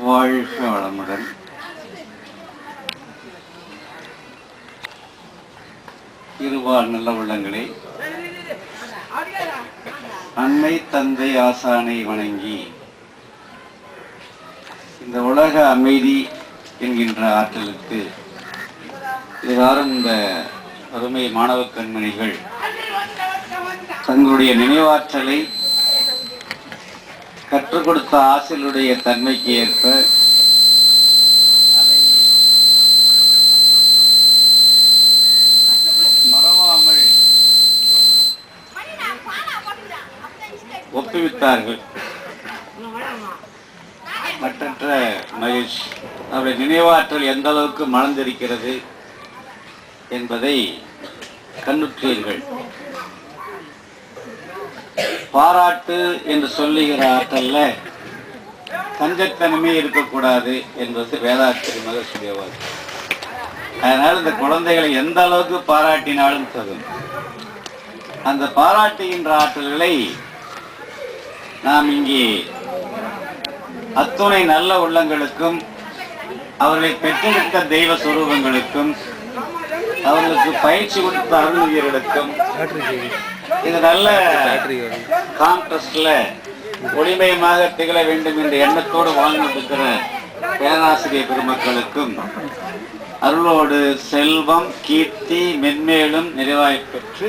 வாழ்க வளமுடன். இருவாழ் நல்ல உள்ளங்களே அன்னை தந்தை ஆசானை வணங்கி இந்த உலக அமைதி என்கின்ற ஆற்றலுக்கு எல்லாரும் இந்த அருமை மாணவ கண்மணிகள் தங்களுடைய நினைவாற்றலை கற்றுக் கொடுத்த ஆசிரியருடைய தன்மைக்கு ஏற்ப அதை மறவாமல் ஒப்புவித்தார்கள். மற்றற்ற மகிழ்ச்சி. அவருடைய நினைவாற்றல் எந்த அளவுக்கு மணந்திருக்கிறது என்பதை கண்ணுற்றீர்கள் பாராட்டு என்று சொல்லுகிற ஆற்றல்ல கஞ்சத்தனமே இருக்கக்கூடாது என்பது வேதாத்திரி மகசுடைய வாக்கு. அதனால் இந்த குழந்தைகளை எந்த அளவுக்கு பாராட்டினாலும் தகும் அந்த பாராட்டுகின்ற ஆற்றல்களை நாம் இங்கே அத்துணை நல்ல உள்ளங்களுக்கும் அவர்களை பெற்றெடுத்த தெய்வ சுரூபங்களுக்கும் அவர்களுக்கு பயிற்சி கொடுத்த அருள்வீர்களுக்கும் இது நல்ல கான்ட்ரஸ்ட்ல ஒளிமயமாக திகழ வேண்டும் என்ற எண்ணத்தோடு வாழ்ந்திருக்கிற பேராசிரியர் பெருமக்களுக்கும் அருளோடு செல்வம் கீர்த்தி மென்மேலும் நிறைவாய் பெற்று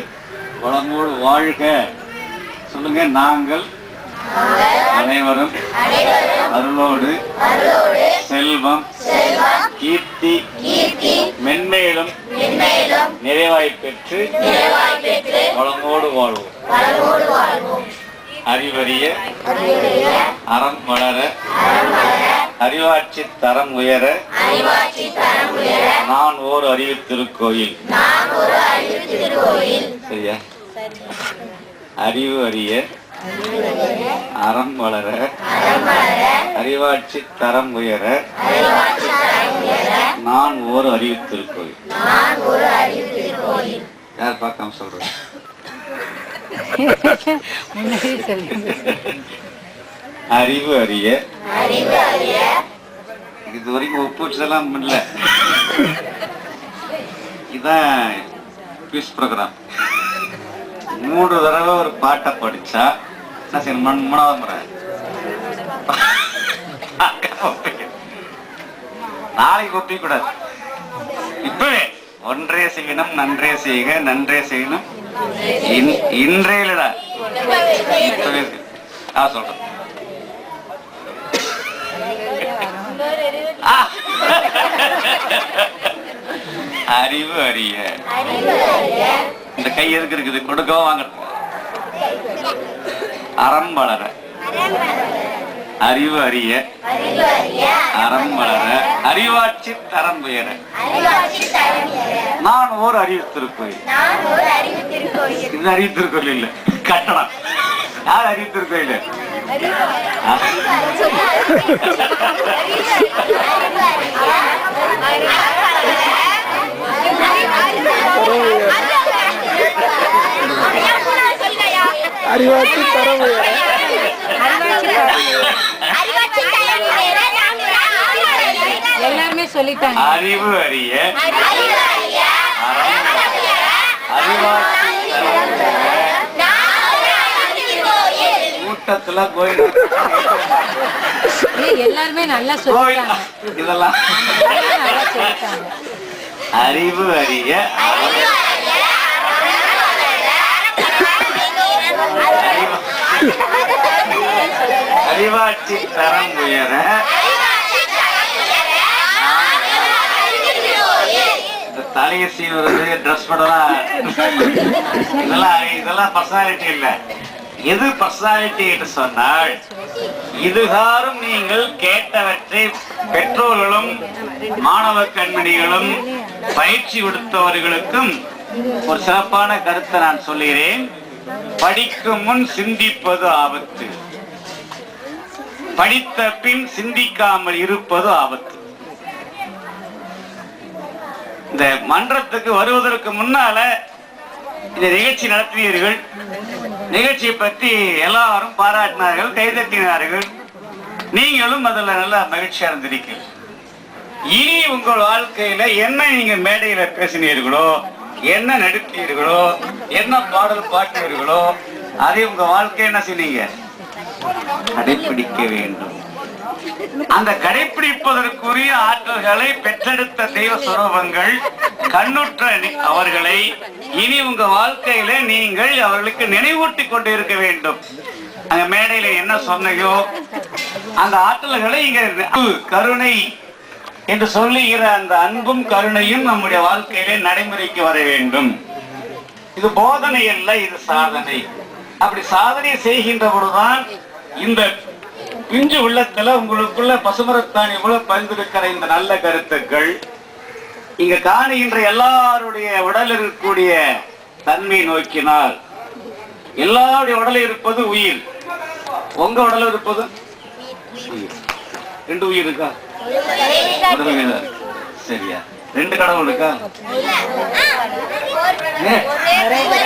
வளமோடு வாழ்க. சொல்லுங்க நாங்கள் அனைவரும் அருளோடு செல்வம் கீர்த்தி மென்மேலும் நிறைவாய் பெற்று வளமோடு வாழ்வோம். அறிவறிய அறம் வளர அறிவாட்சி தரம் உயர நான் ஓர் அறிவு திருக்கோயில். சரியா? அறிவு அறிய அறம் வளர அறிவாட்சி தரம் உயர நான் ஒரு அறிவு திருக்கோயில். யார் பார்க்காம சொல்றேன் அறிவு அறிய இது வரைக்கும் ஒப்புச்சதெல்லாம் பண்ணல. இதான் குவிஸ் ப்ரோக்ராம் மூன்று தடவை ஒரு பாட்டை படிச்சா என்ன செய்யணும் மண் மூணாவது முறை நாளைக்கு ஒப்பிக்க கூடாது இப்பவே ஒன்றே செய்யணும் நன்றே செய்க நன்றே செய்யணும் இன்- இன்றையிலடா இப்பவே. ஆ சொல்றேன். அறிவு அறிய இந்த கை எதுக்கு இருக்குது கொடுக்கவும் வாங்குறது அறம் வளர அறிவு அறிய. அறம் வளர அறிவாட்சி தரம் உயர நான் ஓர் அறிவு திருக்கோயில். இது அறிவு திருக்கோயில் இல்ல. கட்டணம் யார் அறிவு திருக்கோயில்? அறிவாட்சி தரம் எல்லாருமே சொல்லிட்டாங்க. அறிவு அறிய. கூட்டத்துல கோயில் எல்லாருமே நல்லா சொல்லிட்டாங்க. இதெல்லாம். அறிவு அறிய. அறிவாட்சி தரம் உயர. இந்த தலையை சீவுறது ட்ரெஸ் பண்ணலாம் இதெல்லாம் இதெல்லாம் பர்சனாலிட்டி இல்லை. எது பர்சனாலிட்டி என்று சொன்னால் இதுகாரும் நீங்கள் கேட்டவற்றை பெற்றோர்களும் மாணவ கண்மணிகளும் பயிற்சி கொடுத்தவர்களுக்கும் ஒரு சிறப்பான கருத்தை நான் சொல்லுகிறேன். படிக்கும் முன் சிந்திப்பது ஆபத்து. படித்த பின் சிந்திக்காமல் இருப்பது ஆபத்து. இந்த மன்றத்துக்கு வருவதற்கு முன்னால இந்த நிகழ்ச்சி நடத்தினீர்கள். நிகழ்ச்சியை பற்றி எல்லாரும் பாராட்டினார்கள் கைதட்டினார்கள். நீங்களும் அதுல நல்லா மகிழ்ச்சியா இருந்திருக்கீங்க இனி உங்கள் வாழ்க்கையில என்ன நீங்க மேடையில பேசினீர்களோ என்ன நடித்தீர்களோ என்ன பாடல் பாட்டீர்களோ அதை உங்க வாழ்க்கை என்ன செய்வீங்க கடைபிடிக்க வேண்டும். அந்த கடைபிடிப்பதற்குரிய ஆற்றல்களை பெற்றெடுத்த தெய்வ சுரூபங்கள் கண்ணுற்ற அவர்களை இனி உங்க வாழ்க்கையில நீங்கள் அவர்களுக்கு நினைவூட்டி கொண்டு இருக்க வேண்டும். அங்க மேடையில என்ன சொன்னையோ அந்த ஆற்றல்களை இங்க கருணை என்று சொல்லுகிற அந்த அன்பும் கருணையும் நம்முடைய வாழ்க்கையிலே நடைமுறைக்கு வர வேண்டும். இது போதனை அல்ல இது சாதனை. அப்படி சாதனை செய்கின்ற பொழுதுதான் இந்த பிஞ்சு உள்ளத்துல உங்களுக்குள்ள பசுமரத்தாணி மூலம் பரிந்திருக்கிற இந்த நல்ல கருத்துக்கள் இங்க காணுகின்ற எல்லாருடைய உடலில் இருக்கக்கூடிய தன்மை நோக்கினால். எல்லாருடைய உடலில் இருப்பது உயிர். உங்க உடலில் இருப்பது? ரெண்டு உயிர் இருக்கா? ஒரு சரியா? ரெண்டு கடவுள் இருக்கா?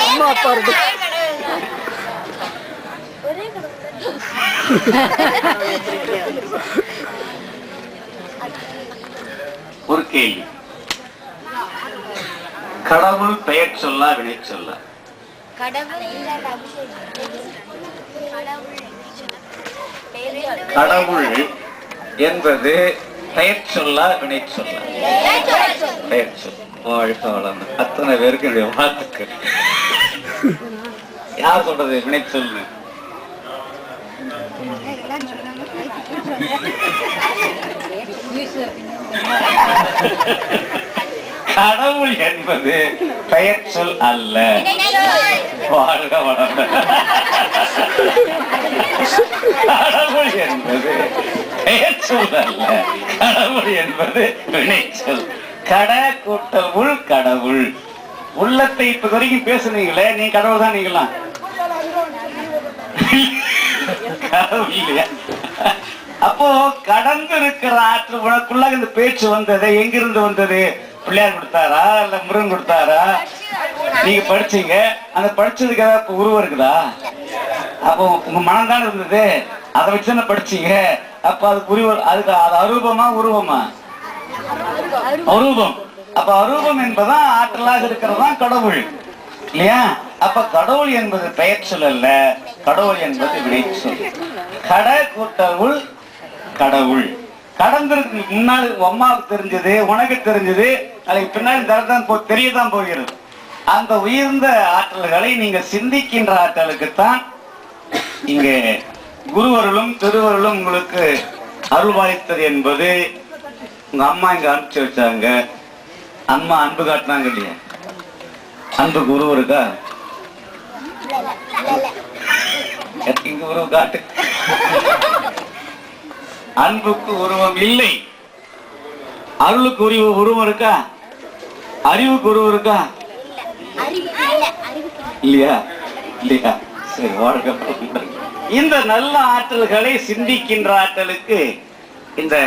அம்மா அப்பா இருக்கு ஒரு கேள்வி. கடவுள் பெயர் சொல்லா வினை சொல்லா? கடவுள் என்பது பெயர் சொல்லா வினை சொல்லா. பெயர் சொல். வாழ்க வளர்ந்து அத்தனை பேருக்கு என்னுடைய வாழ்த்துக்கள். யார் சொல்றது? வினை சொல்லு கடவுள் என்பது பெயர் சொல் அல்ல. வாழ்க வளர்ந்த கடவுள் என்பது சொல் அல்ல கடவுள் என்பது வினைச்சொல். கட கூட்டல் உள் கடவுள். உள்ளத்தை இப்ப வரைக்கும் பேசுனீங்களே நீ கடவுள் தான் நீங்களாம். கடவுள் இல்லையா? அப்போ கடந்து இருக்கிற ஆற்று உனக்குள்ள இந்த பேச்சு வந்தது எங்கிருந்து வந்தது? பிள்ளையார் கொடுத்தாரா இல்ல முருகன் கொடுத்தாரா? நீங்க படிச்சீங்க. அந்த படிச்சதுக்கு ஏதாவது உருவம் இருக்குதா? அப்போ உங்க மனம் தான் இருந்தது? அதை வச்சு தானே படிச்சீங்க? அப்ப அதுக்கு அதுக்கு அது அரூபமா உருவமா? அரூபம். அப்ப அரூபம் என்பதான் ஆற்றலாக இருக்கிறது தான் கடவுள். இல்லையா? அப்ப கடவுள் என்பது பெயர் சொல் அல்ல கடவுள் என்பது வினை சொல். கட கூட்டவுள் கடவுள். கடந்திருக்கு முன்னாடி அம்மாவுக்கு தெரிஞ்சது உனக்கு தெரிஞ்சது அதுக்கு பின்னாடி தரதான் போ தெரியதான் போகிறது. அந்த உயர்ந்த ஆற்றல்களை நீங்க சிந்திக்கின்ற ஆற்றலுக்குத்தான் இங்கே குருவருளும் திருவருளும் உங்களுக்கு அருள்வாய்த்தது என்பது உங்க அம்மா இங்க அனுப்பிச்சு வச்சாங்க. அம்மா அன்பு காட்டினாங்க இல்லையா? அன்பு குரு இருக்கா? இங்க உருவம் காட்டு. அன்புக்கு உருவம் இல்லை. அருளுக்கு உருவ உருவம் இருக்கா? அறிவுக்கு உருவம் இருக்கா? இல்லையா? இல்லையா? சரி வாழ்க வளமுடன். இந்த நல்ல ஆற்றல்களை சிந்திக்கின்ற ஆற்றலுக்கு இந்த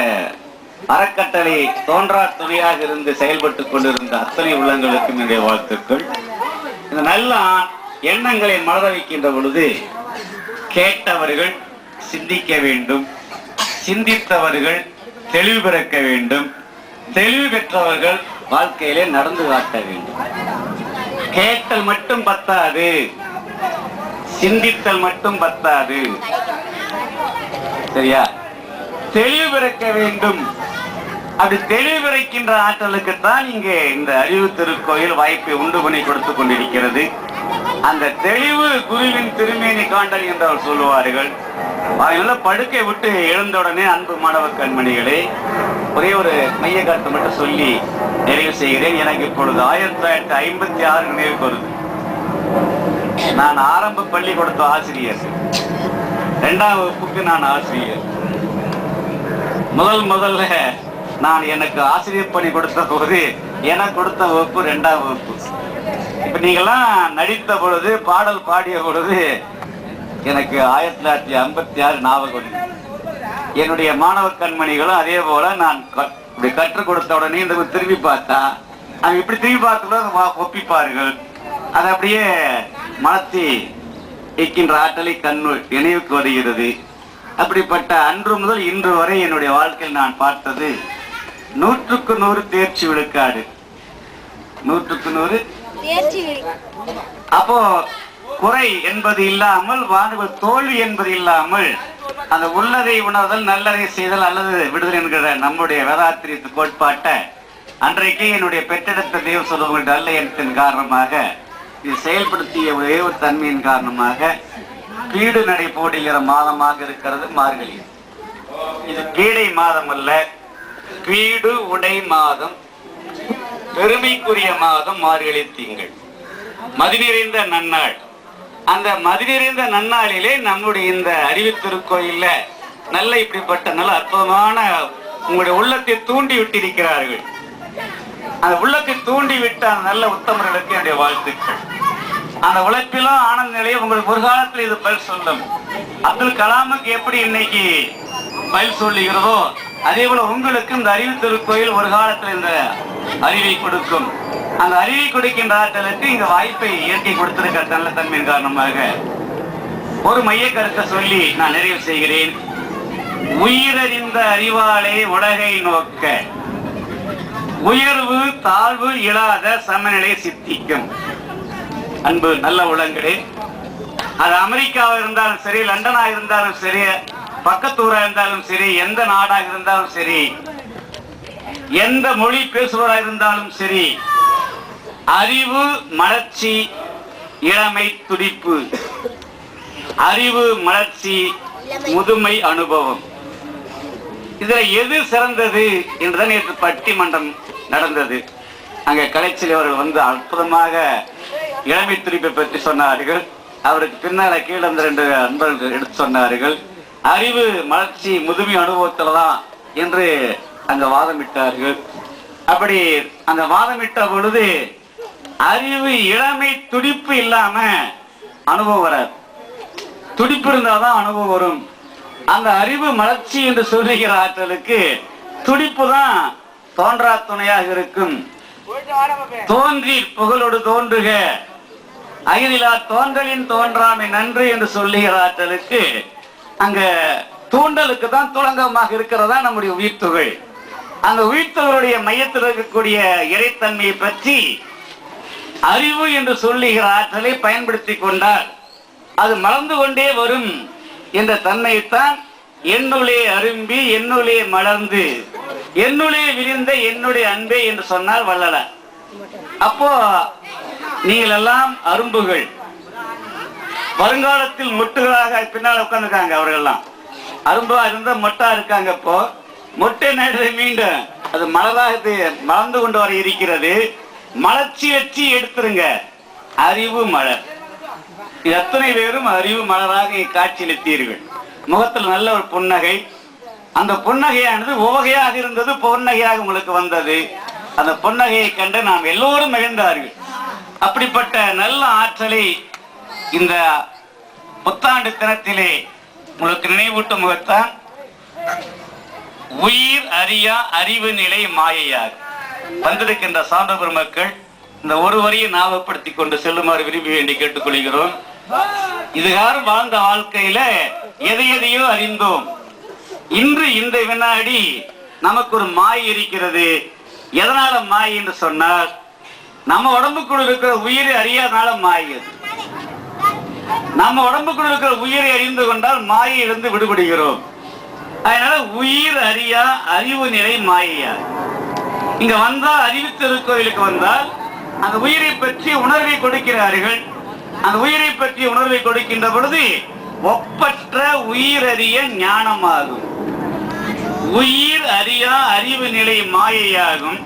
அறக்கட்டளை தோன்றா துணையாக இருந்து செயல்பட்டுக் கொண்டிருந்த அத்தனை உள்ளங்களுக்கும் என்னுடைய வாழ்த்துக்கள். இந்த நல்ல எண்ணங்களை மலர வைக்கின்ற பொழுது கேட்டவர்கள் சிந்திக்க வேண்டும் சிந்தித்தவர்கள் தெளிவு பிறக்க வேண்டும் தெளிவு பெற்றவர்கள் வாழ்க்கையிலே நடந்து காட்ட வேண்டும். கேட்டல் மட்டும் பத்தாது. சிந்தித்தல் மட்டும் பத்தாது. சரியா? தெளிவு பிறக்க வேண்டும். அது தெளிவு பிறக்கின்ற ஆற்றலுக்குத்தான் இங்கே இந்த அறிவு திருக்கோயில் வாய்ப்பை உண்டு பண்ணி கொடுத்துக் கொண்டிருக்கிறது. அந்த தெளிவு குருவின் திருமேனி காண்டல் என்று அவர் சொல்லுவார்கள். அதனால படுக்கை விட்டு எழுந்தவுடனே அன்பு மாணவ கண்மணிகளே ஒரே ஒரு மைய கருத்தை மட்டும் சொல்லி நிறைவு செய்கிறேன். எனக்கு இப்பொழுது ஆயிரத்தி தொள்ளாயிரத்தி ஐம்பத்தி ஆறு நினைவுக்கு வருது. நான் ஆரம்ப பள்ளிக்கூடத்து ஆசிரியர். ரெண்டாம் வகுப்புக்கு நான் ஆசிரியர். முதல் முதல்ல நான் எனக்கு ஆசிரியர் பணி கொடுத்த போது எனக்கு கொடுத்த வகுப்பு ரெண்டாம் வகுப்பு. இப்ப நீங்கெல்லாம் நடித்த பொழுது பாடல் பாடிய பொழுது எனக்கு ஆயிரத்தி தொள்ளாயிரத்தி ஐம்பத்தி ஆறு ஞாபகம் என்னுடைய மாணவ கண்மணிகளும் அதே போல நான் இப்படி கற்றுக் கொடுத்த உடனே இந்த திரும்பி பார்த்தா அவங்க இப்படி திரும்பி பார்த்து ஒப்பிப்பார்கள். அதை அப்படியே மனத்தி இருக்கின்ற ஆற்றலை கண்ணு நினைவுக்கு வருகிறது. அப்படிப்பட்ட அன்று முதல் இன்று வரை என்னுடைய வாழ்க்கையில் நான் பார்த்தது நூற்றுக்கு நூறு தேர்ச்சி விழுக்காடு. நூற்றுக்கு நூறு. அப்போ குறை என்பது இல்லாமல் வாழ்வு தோல்வி என்பது இல்லாமல் அந்த உள்ளதை உணர்தல் நல்லதை செய்தல் அல்லது விடுதல் என்கிற நம்முடைய வேதாத்திரி கோட்பாட்டை அன்றைக்கு என்னுடைய பெற்றெடுத்த தேவ சொல்லுங்கள் நல்ல எண்ணத்தின் காரணமாக இது செயல்படுத்திய ஒரே ஒரு தன்மையின் காரணமாக பீடு நடை போடுகிற மாதமாக இருக்கிறது மார்கழி. இது பீடை மாதம் அல்ல பீடு உடை மாதம் பெருமைக்குரிய மாதம் மார்கழி திங்கள். மதிநிறைந்த நன்னாள். அந்த மதிநிறைந்த நன்னாளிலே நம்முடைய இந்த அறிவு திருக்கோயில்ல நல்ல இப்படிப்பட்ட நல்ல அற்புதமான உங்களுடைய உள்ளத்தை தூண்டி விட்டிருக்கிறார்கள். அந்த உள்ளத்தை தூண்டி விட்ட அந்த நல்ல உத்தமர்களுக்கு என்னுடைய வாழ்த்துக்கள். அந்த உழைப்பிலும் ஆனந்த நிலையை உங்களுக்கு ஒரு காலத்தில் இது பதில் சொல்லும் அப்துல் கலாமுக்கு எப்படி இன்னைக்கு பதில் சொல்லுகிறதோ அதே போல உங்களுக்கு இந்த அறிவு திருக்கோயில் ஒரு காலத்தில் இந்த அறிவை கொடுக்கும். அந்த அறிவை கொடுக்கின்ற ஆற்றலுக்கு இங்க வாய்ப்பை இயற்கை கொடுத்திருக்கிற நல்ல தன்மையின் காரணமாக ஒரு மைய கருத்தை சொல்லி நான் நிறைவு செய்கிறேன். உயிரறிந்த அறிவாலே உலகை நோக்க. உயர்வு தாழ்வு இல்லாத சமநிலை சித்திக்கும். அன்பு நல்ல உலங்களே அது அமெரிக்காவா இருந்தாலும் சரி லண்டனா இருந்தாலும் சரி பக்கத்தூரா இருந்தாலும் சரி எந்த நாடாக இருந்தாலும் சரி எந்த மொழி பேசுவராக இருந்தாலும் சரி அறிவு மலர்ச்சி இளமை துடிப்பு. அறிவு மலர்ச்சி முதுமை அனுபவம். இதுல எது சிறந்தது என்றுதான் நேற்று பட்டிமன்றம் நடந்தது. அங்க கலைச்சல் அவர்கள் வந்து அற்புதமாக இளமை துடிப்பை பற்றி சொன்னார்கள். அவருக்கு பின்னால கீழே இருந்த ரெண்டு அன்பர்கள் எடுத்து சொன்னார்கள். அறிவு மலர்ச்சி முதுமை அனுபவத்துல தான் என்று அங்க வாதமிட்டார்கள். அப்படி அந்த வாதமிட்ட பொழுது அறிவு இளமை துடிப்பு இல்லாம அனுபவம் வராது. துடிப்பு இருந்தாதான் அனுபவம் வரும். அந்த அறிவு மலர்ச்சி என்று சொல்லுகிற ஆற்றலுக்கு துடிப்பு தான் தோன்றா துணையாக இருக்கும். தோன்றி புகழோடு தோன்றுக. அகிலா தோன்றலின் தோன்றாமை நன்று என்று சொல்லுகிற ஆற்றலுக்கு அங்க தூண்டலுக்கு தான் துளங்கமாக இருக்கிறதா நம்முடைய உயிர்த்துகள் அந்த உயிர்த்துகளுடைய மையத்தில் இருக்கக்கூடிய இறைத்தன்மையை பற்றி அறிவு என்று சொல்லுகிற ஆற்றலை பயன்படுத்தி கொண்டால் அது மலர்ந்து கொண்டே வரும். என்ற தன்மையைத்தான் என்னுளே அரும்பி என்னுளே மலர்ந்து என்னுளே விரிந்த என்னுடைய அன்பே என்று சொன்னார் வள்ளலார் அப்போ நீங்கள் எல்லாம் அரும்புகள். வருங்காலத்தில் மொட்டுகளாக பின்னால் உட்காந்துருக்காங்க அவர்கள்லாம். அரும்பா இருந்த மொட்டா இருக்காங்க இப்போ. மொட்டை நேரத்தை மீண்டும். அது மலராக மலர்ந்து கொண்டு வர இருக்கிறது. மலர்ச்சி வச்சு எடுத்துருங்க. அறிவு மலர். எத்தனை பேரும் அறிவு மலராக இங்கே காட்சியளித்தீர்கள். முகத்தில் நல்ல ஒரு புன்னகை. அந்த புன்னகையானது உவகையாக இருந்தது புன்னகையாக உங்களுக்கு வந்தது. அந்த புன்னகையை கண்டு நாம் எல்லோரும் மகிழ்ந்தார்கள். அப்படிப்பட்ட நல்ல ஆற்றலை இந்த புத்தாண்டு தினத்திலே உங்களுக்கு நினைவூட்டும் முகத்தான். உயிர் அறியா அறிவு நிலை மாயையாக. வந்திருக்கின்ற சான்ற பெருமக்கள் இந்த ஒரு வரியை ஞாபகப்படுத்திக் கொண்டு செல்லுமாறு விரும்பி வேண்டி கேட்டுக்கொள்கிறோம். இதுகாரம் வாழ்ந்த வாழ்க்கையில எதை எதையோ அறிந்தோம். இன்று இந்த வினாடி நமக்கு ஒரு மாய் இருக்கிறது. எதனால மாய் என்று சொன்னால் நம்ம உடம்புக்குள்ள இருக்கிற உயிரை அறியாதனால மாய் அது. நம்ம உடம்புக்குள்ள இருக்கிற உயிரை அறிந்து கொண்டால் மாயிலிருந்து விடுபடுகிறோம். அதனால உயிர் அறியா அறிவு நிலை மாயையா. இங்க வந்தால் அறிவு திருக்கோயிலுக்கு வந்தால் அந்த உயிரை பற்றி உணர்வை கொடுக்கிறார்கள். அந்த உயிரை பற்றி உணர்வை கொடுக்கின்ற பொழுது ஒப்பற்ற உயிரறிய ஞானமாகும். உயிர் அறியா அறிவு நிலை மாயையாகும்.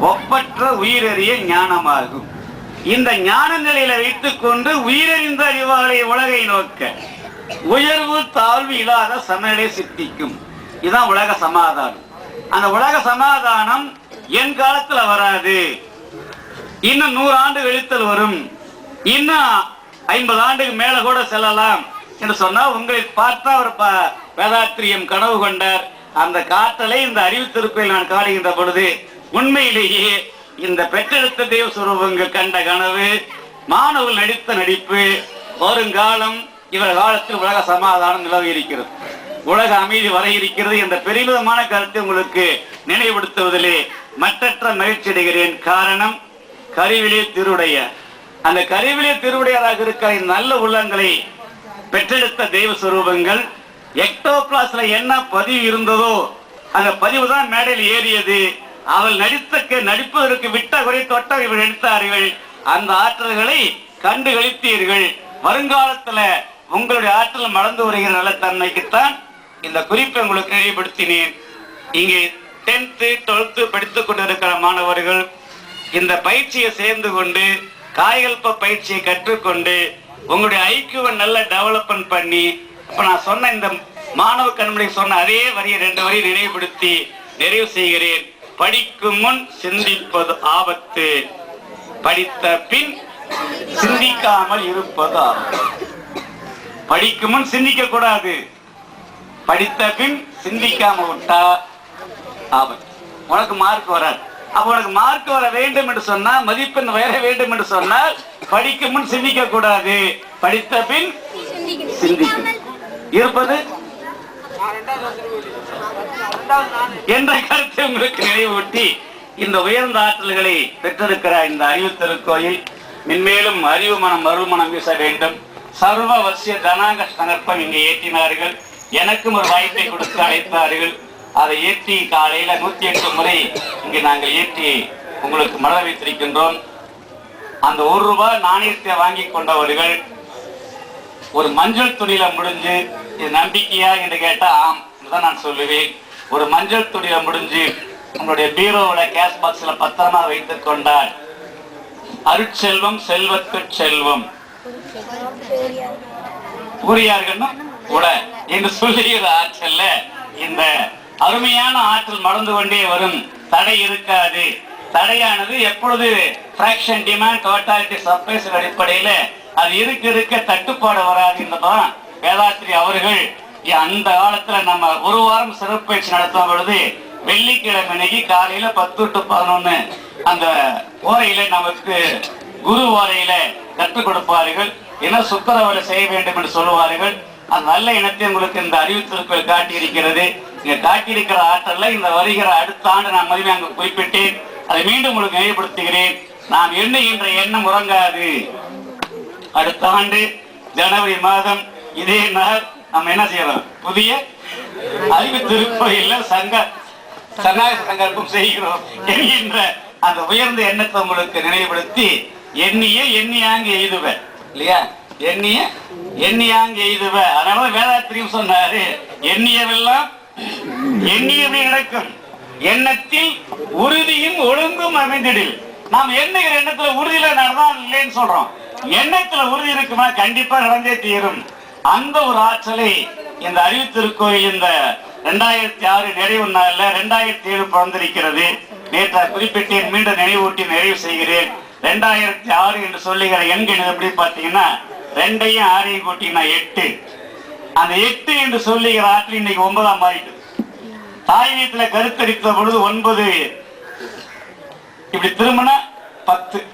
ஒப்பற்ற உயிரறிய ஞானமாகும். இந்த ஞான நிலையில வைத்துக் கொண்டு உயிரறிந்த அறிவாலை உலகை நோக்க உயர்வு தாழ்வு இல்லாத சமநிலை சித்திக்கும். இதுதான் உலக சமாதானம். அந்த உலக சமாதானம் என் காலத்துல வராது. இன்னும் நூறு ஆண்டு கழித்தல் வரும். இன்னும் ஐம்பது ஆண்டுக்கு மேல கூட செல்லலாம் என்று சொன்னா உங்களை பார்த்தா அவர் வேதாத்திரியம் கனவு கொண்டார். அந்த காற்றலை இந்த அறிவு திருப்பையில் நான் காடுகின்ற பொழுது உண்மையிலேயே இந்த பெற்றெடுத்த தெய்வ சுரூபங்கள் கண்ட கனவு மாணவர்கள் நடித்த நடிப்பு வருங்காலம் இவர் காலத்தில் உலக சமாதானம் நிலவி இருக்கிறது. உலக அமைதி வர இருக்கிறது என்ற பெருமிதமான கருத்தை உங்களுக்கு நினைவுபடுத்துவதிலே மற்றற்ற மகிழ்ச்சி அடைகிறேன். காரணம் கருவிலே திருடைய அந்த கருவிலே திருவுடையாராக இருக்கிற நல்ல உள்ளங்களை பெற்றெடுத்த தெய்வ சுரூபங்கள் எக்டோபிளாஸ்ல என்ன பதிவு இருந்ததோ அந்த பதிவு தான் மேடையில் ஏறியது. அவள் நடித்த நடிப்பதற்கு விட்ட குறை தொட்ட இவள் எடுத்தார்கள் அந்த ஆற்றல்களை கண்டு கழித்தீர்கள் வருங்காலத்துல உங்களுடைய ஆற்றல் மறந்து வருகிற நல்லத்தன்மைக்குத்தான் இந்த குறிப்பை உங்களுக்கு நினைவுபடுத்தினேன். இங்கே டென்த்து டுவெல்த்து படித்துக் கொண்டிருக்கிற மாணவர்கள் இந்த பயிற்சியை சேர்ந்து கொண்டு காயகல்ப பயிற்சியை கற்றுக்கொண்டு உங்களுடைய ஐக்கியூவை நல்ல டெவலப்மெண்ட் பண்ணி இப்ப நான் சொன்ன இந்த மாணவ கண்மணி சொன்ன அதே வரியை ரெண்டு வரி நினைவுபடுத்தி நிறைவு செய்கிறேன். படிக்கும் முன் சிந்திப்பது ஆபத்து. படித்த பின் சிந்திக்காமல் இருப்பது ஆபத்து. படிக்கும் முன் சிந்திக்க கூடாது. படித்த பின் சிந்திக்காம விட்டா ஆபத்து. உனக்கு மார்க் வராது. அப்ப உனக்கு மார்க் வர வேண்டும் என்று சொன்னால் மதிப்பெண் வர வேண்டும் என்று சொன்னால் படிக்கும் முன் சிந்திக்க கூடாது. படித்த பின் சிந்திக்கும் இருப்பது? என்ற கருத்தை உங்களுக்கு நினைவூட்டி இந்த உயர்ந்த ஆற்றல்களை பெற்றிருக்கிற இந்த அறிவு திருக்கோயில். மென்மேலும் அறிவு மனம் மறுமணம் வீச வேண்டும். சர்வ வசிய தனாக சங்கற்பம் இங்கே ஏற்றினார்கள். எனக்கும் ஒரு வாய்ப்பை கொடுத்து அழைத்தார்கள். அதை ஏற்றி காலையில நூத்தி எட்டு முறை இங்கே நாங்கள் ஏற்றி உங்களுக்கு மலர வைத்திருக்கின்றோம் அந்த ஒரு ரூபாய் நாணயத்தை வாங்கி கொண்டவர்கள் ஒரு மஞ்சள் துணியில முடிஞ்சு இது நம்பிக்கையா என்று கேட்டா ஆம் தான் நான் சொல்லுவேன். ஒரு மஞ்சள் துணியில முடிஞ்சு உங்களுடைய பீரோவோட கேஷ் பாக்ஸ்ல பத்திரமா வைத்துக் கொண்டால் அருட்செல்வம் செல்வத்து செல்வம். கூறியார்கள்னா கூட என்று சொல்லுகிற ஆற்றல்ல இந்த அருமையான ஆற்றல் மறந்து கொண்டே வரும். தடை இருக்காது. தடையானது எப்பொழுது ஃபிராக்ஷன் டிமாண்ட் டோட்டாலிட்டி சர்ப்ரைஸ் அடிப்படையில் அது இருக்க இருக்க தட்டுப்பாடு வராது என்பதான் வேதாத்திரி அவர்கள் அந்த காலத்துல நம்ம ஒரு வாரம் சிறப்பு பயிற்சி நடத்தும் பொழுது வெள்ளிக்கிழமை அன்னைக்கு காலையில பத்து டு பதினொன்னு அந்த ஓரையில நமக்கு குரு ஓரையில கற்றுக் கொடுப்பார்கள். என்ன சுக்கரவரை செய்ய வேண்டும் என்று சொல்லுவார்கள். அந்த நல்ல இனத்தை உங்களுக்கு இந்த அறிவித்திருப்பில் காட்டியிருக்கிறது. இங்க காட்டியிருக்கிற ஆற்றல்ல இந்த வருகிற அடுத்த ஆண்டு நான் மதிமை அங்கு குறிப்பிட்டேன். அதை மீண்டும் உங்களுக்கு நினைவுபடுத்துகிறேன். நாம் எண்ணுகின்ற எண்ணம் உறங்காது. அடுத்த ஆண்டு ஜனவரி மாதம் இதே நாள் நம்ம என்ன செய்யறோம் புதிய அறிவு திருப்பதியில சங்க சன்னாக சங்கல்பம் செய்கிறோம் என்கின்ற அந்த உயர்ந்த எண்ணத்தை உங்களுக்கு நினைவுபடுத்தி எண்ணிய எண்ணியாங்க எய்துவ. இல்லையா? எண்ணிய எண்ணியாங்க எய்துவ. அதனால வேதாத்திரியும் சொன்னாரு எண்ணியவெல்லாம் எண்ணியவை நடக்கும் எண்ணத்தில் உறுதியும் ஒழுங்கும் அமைந்திடில் நாம் எண்ணுகிற எண்ணத்துல உறுதியில நடந்தான் இல்லைன்னு சொல்றோம். எண்ணத்துல உறுதி இருக்குமா கண்டிப்பா நடந்தே தீரும். அந்த ஒரு ஆற்றலை இந்த அறிவித்திருக்கோயில் இந்த ரெண்டாயிரத்தி ஆறு நிறைவு நாள்ல ரெண்டாயிரத்தி ஏழு பிறந்திருக்கிறது. நேற்று குறிப்பிட்டேன் மீண்டும் நினைவூட்டி நிறைவு செய்கிறேன். ரெண்டாயிரத்தி ஆறு என்று சொல்லுகிற எண்கள் எப்படி பார்த்தீங்கன்னா ரெண்டையும் ஆறையும் கூட்டிங்கன்னா எட்டு. அந்த எட்டு என்று சொல்லுகிற ஆற்றல் இன்னைக்கு ஒன்பதாம் மாறிட்டு தாய் வீட்டுல கருத்தரித்த பொழுது ஒன்பது. இப்படி திரும்பினா பத்து.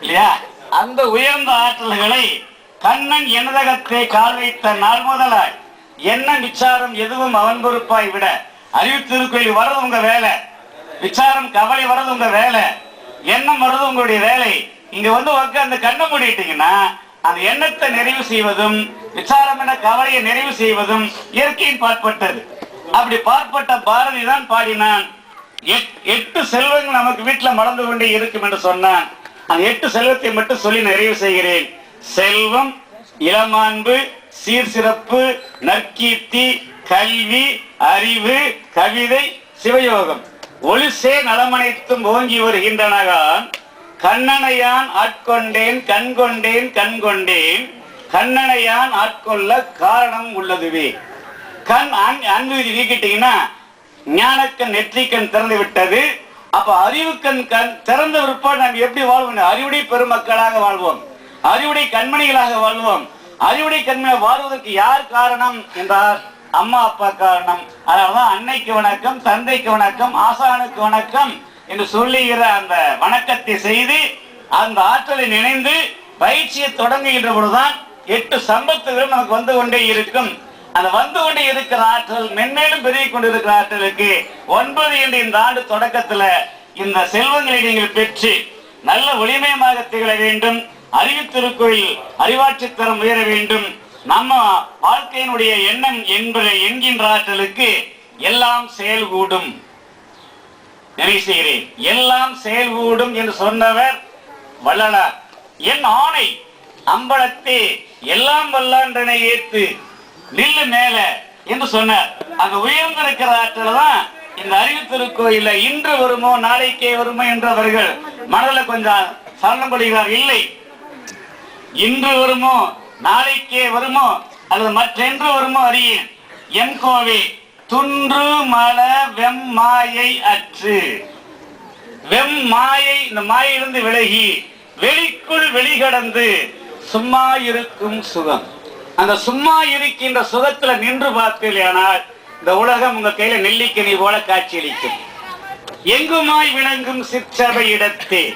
இல்லையா? அந்த உயர்ந்த ஆற்றல்களை கண்ணன் எனதகத்தை கால் வைத்த நாள் முதலாய் என்ன விசாரம் எதுவும் அவன் பொறுப்பாய் விட அறிவித்திருக்கோயில் வர்றது உங்க வேலை. விசாரம் கவலை வர்றது உங்க வேலை. எண்ணம் வர்றது உங்களுடைய வேலை. இங்க வந்து உட்கார்ந்து கண்ணை மூடிட்டீங்கன்னா அந்த எண்ணத்தை நிறைவு செய்வதும் விசாரம் என கவலையை நிறைவு செய்வதும் இயற்கையின் பாற்பட்டது. அப்படி பாற்பட்ட பாரதி தான் பாடினான். எட்- எட்டு செல்வங்கள் நமக்கு வீட்டில் மறந்து கொண்டே இருக்கும் என்று சொன்னான். அந்த எட்டு செல்வத்தை மட்டும் சொல்லி நிறைவு செய்கிறேன். செல்வம் இளமாண்பு சீர்சிறப்பு நற்கீர்த்தி கல்வி அறிவு கவிதை சிவயோகம். ஒளிசே நலமனைத்தும் ஓங்கி வருகின்றனகான் கண்ணனையான் ஆட்கொண்டேன் கண் கொண்டேன் கண் கொண்டேன் கண்ணனையான் ஆட்கொள்ள காரணம் உள்ளதுவே. கண் அன்- அன்பு நீக்கிட்டீங்கன்னா ஞானக்கண் நெற்றிக்கண் திறந்து விட்டது. அப்ப அறிவுக்கண் கண் திறந்த விற்பாடு நாம் எப்படி வாழ்வோம்? அறிவுடை பெருமக்களாக வாழ்வோம். அறிவுடை கண்மணிகளாக வாழ்வோம். அறிவுடை கண்மணி வாழ்வதற்கு யார் காரணம் என்றார்? அம்மா அப்பா காரணம். அதனாலதான் அன்னைக்கு வணக்கம் தந்தைக்கு வணக்கம் ஆசானுக்கு வணக்கம். என்று சொல்லுகிற அந்த வணக்கத்தை செய்து அந்த ஆற்றலை நினைந்து பயிற்சியை தொடங்குகின்ற பொழுதுதான் எட்டு சம்பத்துகளும் நமக்கு வந்து கொண்டே இருக்கும். அந்த வந்து கொண்டே இருக்கிற ஆற்றல் மென்மேலும் பெருகிக் கொண்டிருக்கிற ஆற்றலுக்கு ஒன்பது என்று இந்த ஆண்டு தொடக்கத்துல இந்த செல்வங்களை நீங்கள் பெற்று நல்ல ஒளிமயமாக திகழ வேண்டும். அறிவித்திருக்கோயில் அறிவாட்சி தரம் உயர வேண்டும். நம்ம வாழ்க்கையினுடைய எண்ணம் என்பதை என்கின்ற ஆற்றலுக்கு எல்லாம் செயல்கூடும். நெறி செய்கிறேன். எல்லாம் செயல்கூடும் என்று சொன்னவர் வள்ளலார். என் ஆணை அம்பலத்தே எல்லாம் வல்லாண்டனை ஏத்து நில்லு மேல என்று சொன்னார். அங்க உயர்ந்திருக்கிற ஆற்றல் தான் இந்த அறிவித்திருக்கோயில இன்று வருமோ நாளைக்கே வருமோ என்றவர்கள் மனதில் கொஞ்சம் சரணம் கொள்கிறார். இல்லை. இன்று வருமோ நாளைக்கே வருமோ அல்லது மற்றென்று வருமோ அறியேன். என் கோவே துன்று மல வெம் மாயை அற்று. வெம் மாயை இந்த மாயிலிருந்து விலகி வெளிக்குள் வெளிகடந்து சும்மா இருக்கும் சுகம். அந்த சும்மா இருக்கின்ற சுகத்துல நின்று பார்த்தீர்களானால் இந்த உலகம் உங்க கையில நெல்லிக்கனி போல காட்சியளிக்கும். எங்குமாய் விளங்கும் சிற்றபை இடத்தே.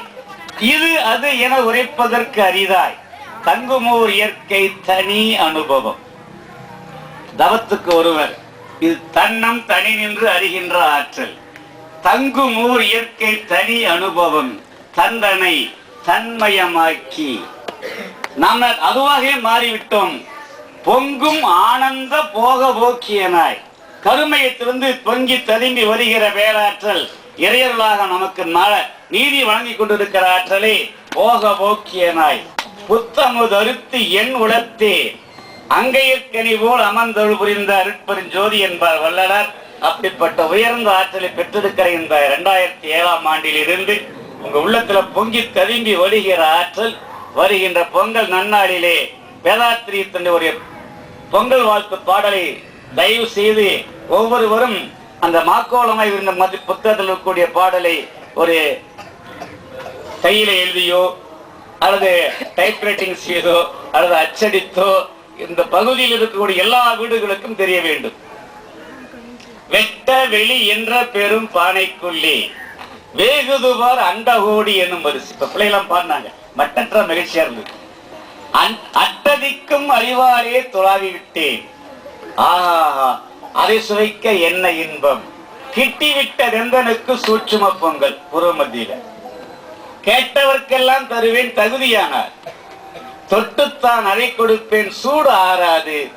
இது அது என உரைப்பதற்கு அரிதாய். தங்குமோர் இயற்கை தனி அனுபவம். தவத்துக்கு ஒருவர் இது தன்னம் தனி நின்று அறிகின்ற ஆற்றல். தங்கும் ஊர் இயற்கை தனி அனுபவம். தந்தனை தன்மயமாக்கி. நாம் அதுவாகவே மாறிவிட்டோம். பொங்கும் ஆனந்த போக போக்கியனாய். கருமையத்திலிருந்து பொங்கி ததும்பி வருகிற வேலாற்றல் இறையர்களாக நமக்கு நல- நீதி வழங்கி கொண்டிருக்கிற ஆற்றலே போக போக்கியனாய். புத்தமுதருத்து என் உளத்தே அங்கையக்கனி போல் அமர்ந்தொழு புரிந்த அருட்பெருஞ்சோதி என்பார் வல்லலார் அப்படிப்பட்ட உயர்ந்த ஆற்றலை பெற்றிருக்கிற இந்த இரண்டாயிரத்தி ஏழாம் ஆண்டில் இருந்து உங்க உள்ளத்துல பொங்கி ததும்பி வருகிற ஆற்றல் வருகின்ற பொங்கல் நன்னாளிலே வேதாத்திரியத்தின் ஒரு பொங்கல் வாழ்த்து பாடலை தயவு செய்து ஒவ்வொருவரும் அந்த மாக்கோளமாய் இருந்த மதி புத்தகத்தில் இருக்கக்கூடிய பாடலை ஒரு கையில எழுதியோ அல்லது டைப்ரைட்டிங் செய்தோ அல்லது அச்சடித்தோ இந்த பகுதியில் இருக்கக்கூடிய எல்லா வீடுகளுக்கும் தெரிய வேண்டும். வெட்ட வெளி என்ற பெரும் பானைக்குள்ளி வேகுதுவார் அண்டகோடி என்னும் வரிசை இப்ப பிள்ளைகளாம் பாடினாங்க. மட்டற்ற மகிழ்ச்சியா இருந்தது. அட்டதிக்கும் அறிவாரே துளாவி விட்டேன் ஆஹா அதை சுவைக்க என்ன இன்பம். கிட்டிவிட்ட வெந்தனுக்கு சூட்சும பொங்கல் பூர்வ மத்தியில கேட்டவர்க்கெல்லாம் தருவேன் தகுதியானார். தொட்டுத்தான் அதை கொடுப்பேன் சூடு ஆறாது.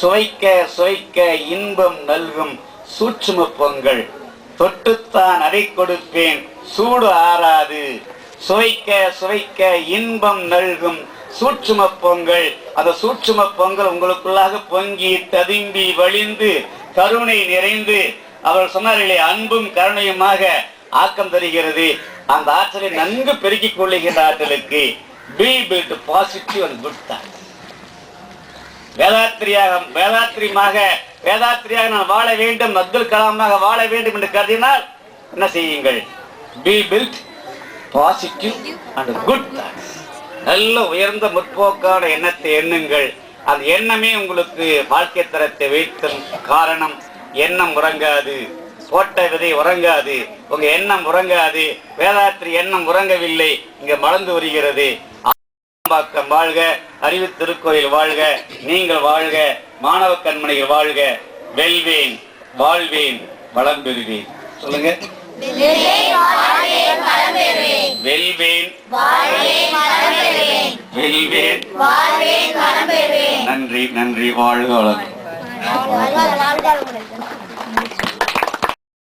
சுவைக்க சுவைக்க இன்பம் நல்கும் சூட்சும பொங்கல். தொட்டுத்தான் அதை கொடுப்பேன் சூடு ஆறாது. சுவைக்க சுவைக்க இன்பம் நல்கும் சூட்சும பொங்கல். அந்த சூட்சும பொங்கல் உங்களுக்குள்ளாக பொங்கி ததும்பி வழிந்து கருணை நிறைந்து அவர் சொன்னார்களே அன்பும் கருணையுமாக ஆக்கம் தருகிறது. அந்த ஆற்றலை நன்கு பெருக்கிக் கொள்ளுகின்ற ஆற்றலுக்கு be build positive and good thought வேதாத்திரியாக வேதாத்திரியமாக வேதாத்திரியாக நான் வாழ வேண்டும் அப்துல் கலாமாக வாழ வேண்டும் என்று கருதினால் என்ன செய்யுங்கள்? Be build positive and good thoughts நல்ல உயர்ந்த முற்போக்கான எண்ணத்தை எண்ணுங்கள். அந்த எண்ணமே உங்களுக்கு வாழ்க்கை தரத்தை வைத்தும் காரணம். எண்ணம் உறங்காது. போட்ட விதை உறங்காது. உங்க எண்ணம் உறங்காது. வேதாத்திரி எண்ணம் உறங்கவில்லை. இங்க மலர்ந்து வருகிறது பாக்கம் வாழ்க அறிவு திருக்கோயில் வாழ்க நீங்கள் வாழ்க மாணவ கண்மணிகள் வாழ்க வெல்வேன் வாழ்வேன் வளம் பெறுவேன். சொல்லுங்க. வெல்வேன் வெல்வேன் நன்றி நன்றி வாழ்க வளம் வாழ்க